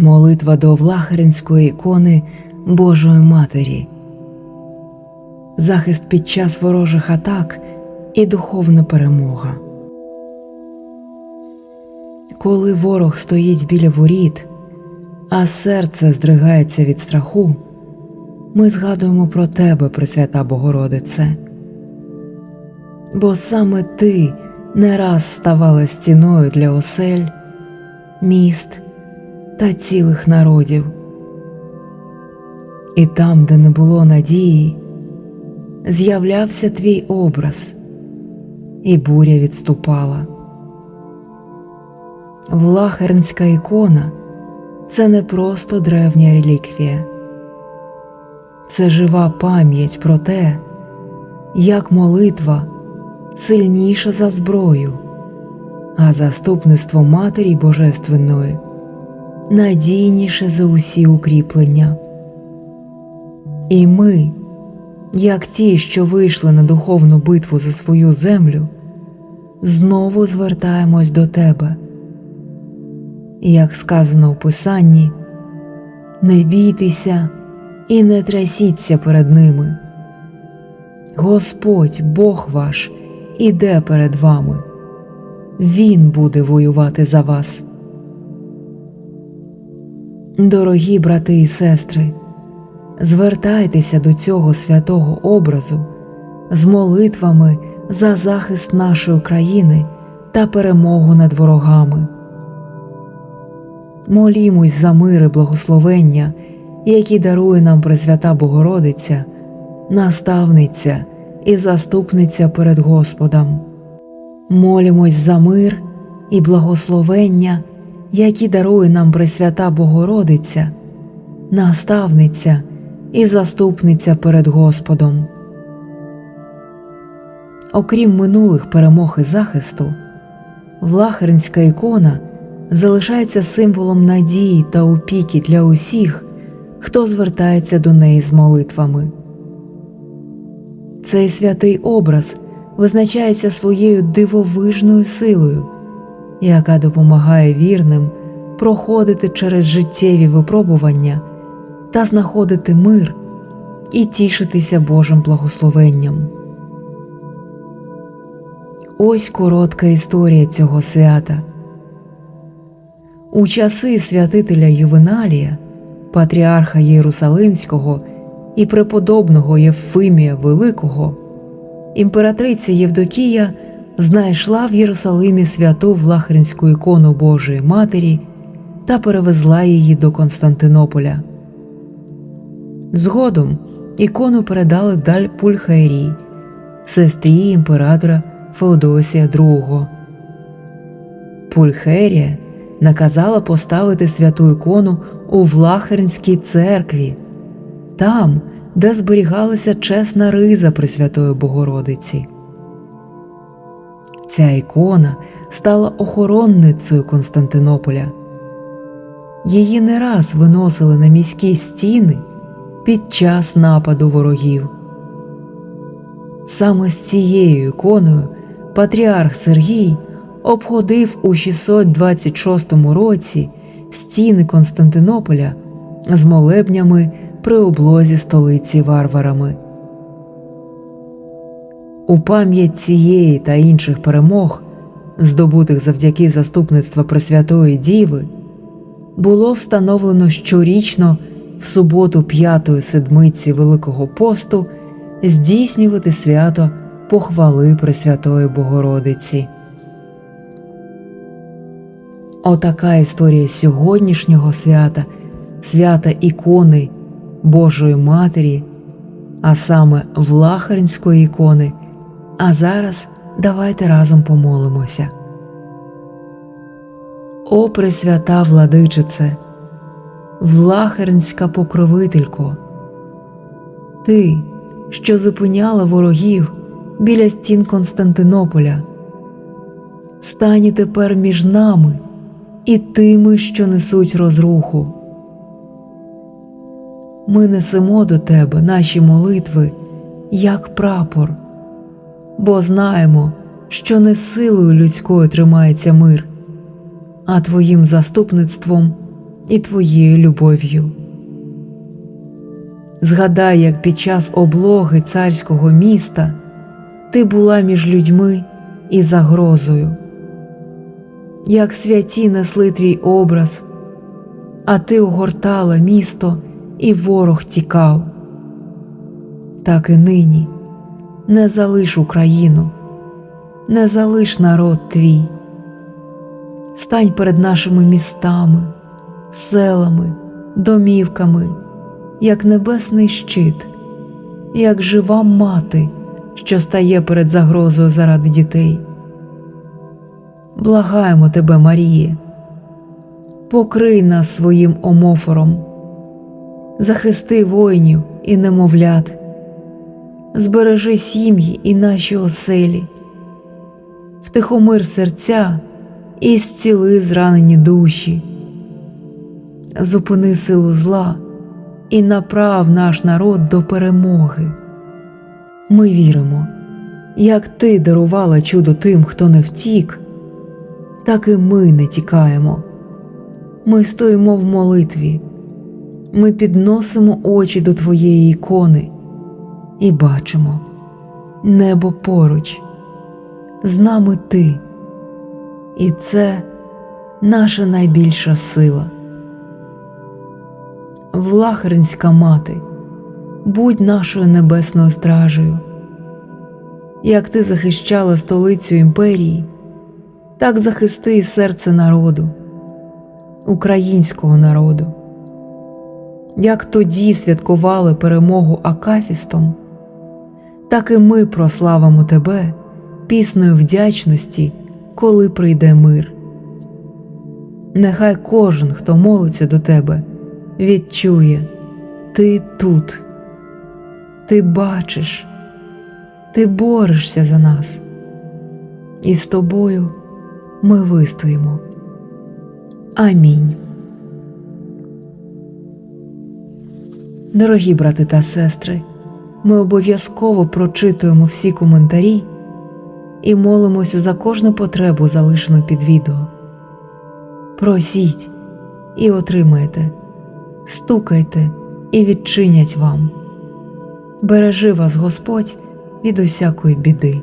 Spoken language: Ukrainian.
Молитва до Влахаринської ікони Божої Матері, захист під час ворожих атак і духовна перемога. Коли ворог стоїть біля воріт, а серце здригається від страху, ми згадуємо про Тебе, Пресвята Богородице. Бо саме Ти не раз ставала стіною для осель, міст та цілих народів. І там, де не було надії, з'являвся твій образ, і буря відступала. Влахернська ікона це не просто древня реліквія, це жива пам'ять про те, як молитва сильніша за зброю, а заступництво Матері Божественної надійніше за усі укріплення. І ми, як ті, що вийшли на духовну битву за свою землю, знову звертаємось до тебе. І, як сказано у Писанні, не бійтеся і не трясіться перед ними. Господь, Бог ваш, іде перед вами, Він буде воювати за вас. Дорогі брати і сестри, звертайтеся до цього святого образу з молитвами за захист нашої країни та перемогу над ворогами. Молімось за мир і благословення, які дарує нам Пресвята Богородиця, наставниця і заступниця перед Господом. Молімось за мир і благословення, які дарує нам Пресвята Богородиця, наставниця і заступниця перед Господом. Окрім минулих перемог і захисту, Влахеринська ікона залишається символом надії та опіки для усіх, хто звертається до неї з молитвами. Цей святий образ визначається своєю дивовижною силою, яка допомагає вірним проходити через життєві випробування та знаходити мир і тішитися Божим благословенням. Ось коротка історія цього свята. У часи святителя Ювеналія, патріарха Єрусалимського і преподобного Євфимія Великого, імператриця Євдокія знайшла в Єрусалимі святу Влахринську ікону Божої Матері та перевезла її до Константинополя. Згодом ікону передали вдаль Пульхаїрі, сестрі імператора Феодосія II. Пульхерія наказала поставити святу ікону у Влахернській церкві, там, де зберігалася чесна риза Пресвятої Богородиці. Ця ікона стала охоронницею Константинополя. Її не раз виносили на міські стіни під час нападу ворогів. Саме з цією іконою патріарх Сергій обходив у 626 році стіни Константинополя з молебнями при облозі столиці варварами. У пам'ять цієї та інших перемог, здобутих завдяки заступництва Пресвятої Діви, було встановлено щорічно в суботу п'ятої седмиці Великого посту здійснювати свято похвали Пресвятої Богородиці. Отака історія сьогоднішнього свята, свята ікони Божої Матері, а саме Влахаринської ікони. А зараз давайте разом помолимося. О Пресвята владичице, Влахаринська покровителько, Ти, що зупиняла ворогів біля стін Константинополя, стань тепер між нами і тими, що несуть розруху. Ми несемо до Тебе наші молитви як прапор, бо знаємо, що не силою людською тримається мир, а Твоїм заступництвом і Твоєю любов'ю. Згадай, як під час облоги царського міста ти була між людьми і загрозою, як святі несли твій образ, а ти огортала місто, і ворог тікав. Так і нині не залиш Україну, не залиш народ твій. Стань перед нашими містами, селами, домівками, як небесний щит, як жива мати, що стає перед загрозою заради дітей. Благаємо тебе, Маріє, покрий нас своїм омофором, захисти воїнів і немовлят, збережи сім'ї і наші оселі, втихомир серця і зціли зранені душі, зупини силу зла і направ наш народ до перемоги. Ми віримо, як ти дарувала чудо тим, хто не втік, так і ми не тікаємо. Ми стоїмо в молитві, ми підносимо очі до твоєї ікони і бачимо небо поруч, з нами ти, і це наша найбільша сила. Влахернська мати, будь нашою небесною стражею. Як ти захищала столицю імперії, так захисти і серце народу, українського народу. Як тоді святкували перемогу Акафістом, так і ми прославимо тебе піснею вдячності, коли прийде мир. Нехай кожен, хто молиться до тебе, відчує ти тут, ти бачиш, ти борешся за нас, і з тобою ми вистоїмо. Амінь. Дорогі брати та сестри, ми обов'язково прочитуємо всі коментарі і молимося за кожну потребу, залишену під відео. Просіть і отримайте, стукайте і відчинять вам. Бережи вас Господь від усякої біди.